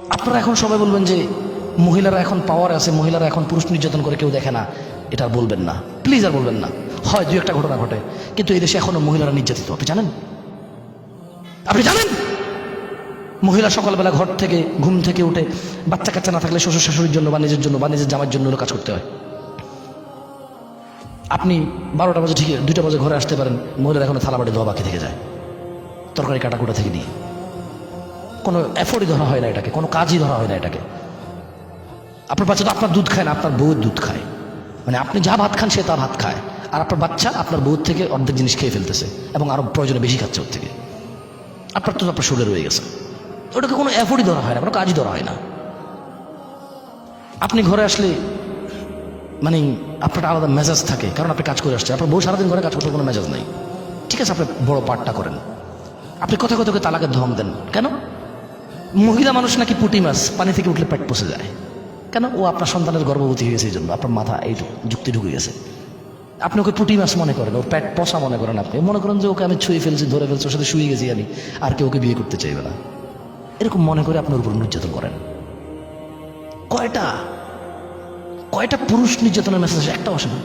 আপনারা এখন সবাই বলবেন যে মহিলারা এখন পাওয়ার আছে, মহিলারা এখন পুরুষ নির্যাতন করে কেউ দেখে না। এটা বলবেন না। প্লিজ আর বলবেন না। হয় দুই একটা ঘটনা ঘটে, কিন্তু এই দেশে এখনও মহিলারা নির্যাতিত। আপনি জানেন? আপনি জানেন? মহিলা সকালবেলা ঘর থেকে, ঘুম থেকে উঠে বাচ্চা কাচ্চা না থাকলে শ্বশুর শাশুড়ির জন্য বা নিজের জন্য বা নিজের জামার জন্য কাজ করতে হয়। আপনি বারোটা বাজে ঠিক দুইটা বাজে ঘরে আসতে পারেন, মহিলারা এখনও থালা বাড়ি ধোয়া বাকি থেকে যায়। তরকারি কাটাকুটা থেকে নিয়ে। কোনো এফোর্ডই ধরা হয় না এটাকে, কোনো কাজই ধরা হয় না এটাকে। আপনার বাচ্চা তো আপনার দুধ খায় না, আপনার বউয়ের দুধ খায়। মানে আপনি যা ভাত খান সে তা ভাত খায়। আর আপনার বাচ্চা আপনার বউর থেকে অর্ধেক জিনিস খেয়ে ফেলতেছে এবং আরও প্রয়োজনে বেশি খাচ্ছে ওর থেকে। আপনার তো আপনার শরীরে রয়ে গেছে। ওটাকে কোনো এফোর্ডই ধরা হয় না, কোনো কাজই ধরা হয় না। আপনি ঘরে আসলে মানে আপনার আলাদা মেজাজ থাকে, কারণ আপনি কাজ করে আসছেন। আপনার বউ সারাদিন ঘরে কাজ করতে কোনো মেজাজ নেই। ঠিক আছে, আপনি বড় পার্টটা করেন। আপনি কথা কথা তালাকের ধম দেন? কেন? মহিলা মানুষ নাকি পুটি মাছ, পানি থেকে উঠলে পেট পচে যায়। কেন? ও আপনার সন্তানের গর্ভবতী হয়ে গেছে এই জন্য, আপনার মাথা এই যুক্তি ঢুকে গেছে। আপনি ওকে পুটি মাছ মনে করেন, ওর পেট পচা মনে করেন আপনি। মনে করেন যে ওকে আমি ছুঁয়ে ফেলছি, ধরে ফেলছি, ওর সাথে শুয়ে গেছি আমি, আর কেউ ওকে বিয়ে করতে চাইবে না। এরকম মনে করে আপনার উপর নির্যাতন করেন। কয়টা? কয়টা পুরুষ নির্যাতনের মেসেজ আসে? একটাও আসে না।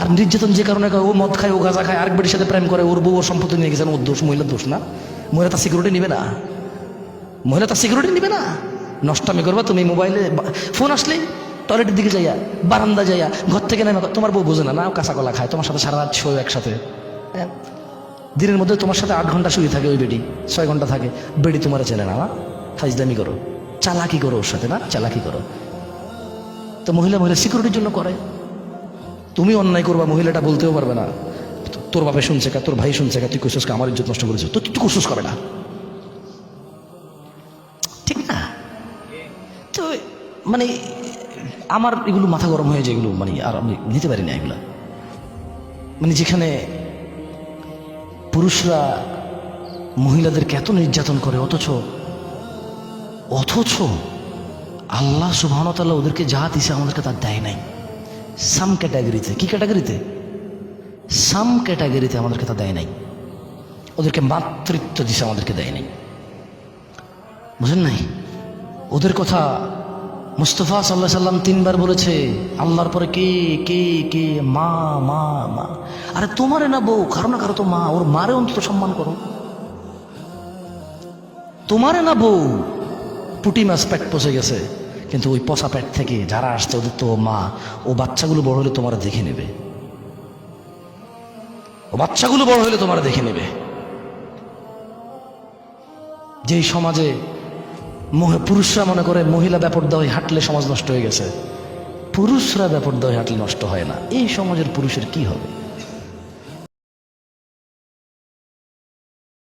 আর নির্যাতন যে কারণে ও মদ খায়, ও গাঁজা খায় আরেক বেটির সাথে প্রেম করে, ওর বউ ওর সম্পত্তি নিয়ে গেছেন ওর দোষ, মহিলার দোষ না? মহিলা তার সিকিউরিটি নিবে না। মহিলা তার সিকিউরিটি নিবে না। নষ্টামি করবা, তুমি মোবাইলে ফোন আসলে টয়লেটের দিকে যাইয়া, বারান্দা যাইয়া, ঘর থেকে নেমে তোমার বউ বোঝে না না কাঁচা কলা খায়, তোমার সাথে সারা রাত শোয় একসাথে? দিনের মধ্যে তোমার সাথে আট ঘণ্টা শুয়ে থাকে ওই বেডি, ছয় ঘণ্টা থাকে, বেডি তোমার চেনে না ফাইজদামি করো। চালাকি করো ওর সাথে, না? চালাকি করো। তো মহিলা মহিলা সিকিউরিটির জন্য করে। তুমি অন্যায় করবা, মহিলাটা বলতেও পারবে না। তোর বাপে শুনছে কা, তোর ভাই শুনছে কা, তুই কইসস কা, আমার ইজ্জত নষ্ট করেছ। তো তুই কোশিস করে না। তো মানে আমার এগুলো মাথা গরম হয়ে যায় এগুলো মানে আর আমি নিতে পারি না এগুলো। মানে যেখানে পুরুষরা মহিলাদেরকে এত নির্যাতন করে, অথচ অথচ আল্লাহ সুবাহতাল্লাহ ওদেরকে যা দিছে আমাদেরকে তা দেয় নাই। সাম ক্যাটাগরিতে কি ক্যাটাগরিতে সাম ক্যাটাগরিতে আমাদেরকে তা দেয় নাই। ওদেরকে মাতৃত্ব দিছে আমাদেরকে দেয় নাই। বুঝেন নাই? ওদের কথা মুস্তফা সাল্লাহ সাল্লাম তিনবার বলেছে, আল্লাহর পরে কে কে কে, মা মা মা। আরে তোমারে না বউ, কারও না কারও তো মা, ওর মারে অন্তত সম্মান করো। তোমারে না বউ, পুটি মাছ পেট পচে গেছে, কিন্তু ওই পচা পেট থেকে যারা আসছে ওদের তো মা, ও বাচ্চাগুলো বড় হলে তোমার দেখে নেবে। ও বাচ্চাগুলো বড় হলে তোমার দেখে নেবে। যেই সমাজে পুরুষরা মনে করে মহিলা ব্যাপারদা হয়ে হাঁটলে সমাজ নষ্ট হয়ে গেছে। পুরুষরা ব্যাপারদা হয়ে হাঁটলে নষ্ট হয় না। এই সমাজের পুরুষের কি হবে?